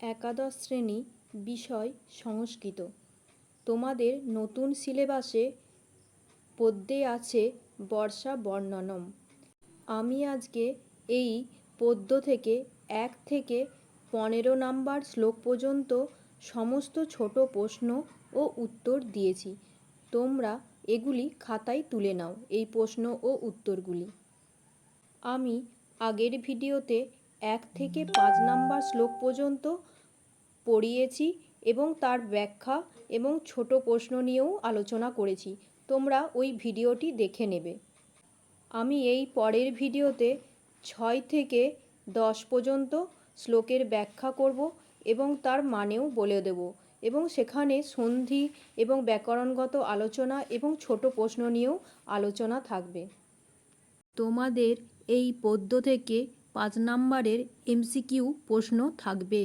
একাদশ শ্রেণি বিষয় সংস্কৃত। তোমাদের নতুন সিলেবাসে পদ্যে আছে বর্ষা বর্ণনম। আমি আজকে এই পদ্য থেকে এক থেকে পনেরো নাম্বার শ্লোক পর্যন্ত সমস্ত ছোট প্রশ্ন ও উত্তর দিয়েছি। তোমরা এগুলি খাতায় তুলে নাও, এই প্রশ্ন ও উত্তরগুলি। আমি আগের ভিডিওতে এক থেকে পাঁচ নাম্বার শ্লোক পর্যন্ত পড়িয়েছি এবং তার ব্যাখ্যা এবং ছোট প্রশ্ন নিয়েও আলোচনা করেছি। তোমরা ওই ভিডিওটি দেখে নেবে। আমি এই পরের ভিডিওতে ছয় থেকে দশ পর্যন্ত শ্লোকের ব্যাখ্যা করব এবং তার মানেও বলে দেব এবং সেখানে সন্ধি এবং ব্যাকরণগত আলোচনা এবং ছোট প্রশ্ন নিয়েও আলোচনা থাকবে। তোমাদের এই পদ্য থেকে পাঁচ নাম্বারের এমসিকিউ প্রশ্ন থাকবে।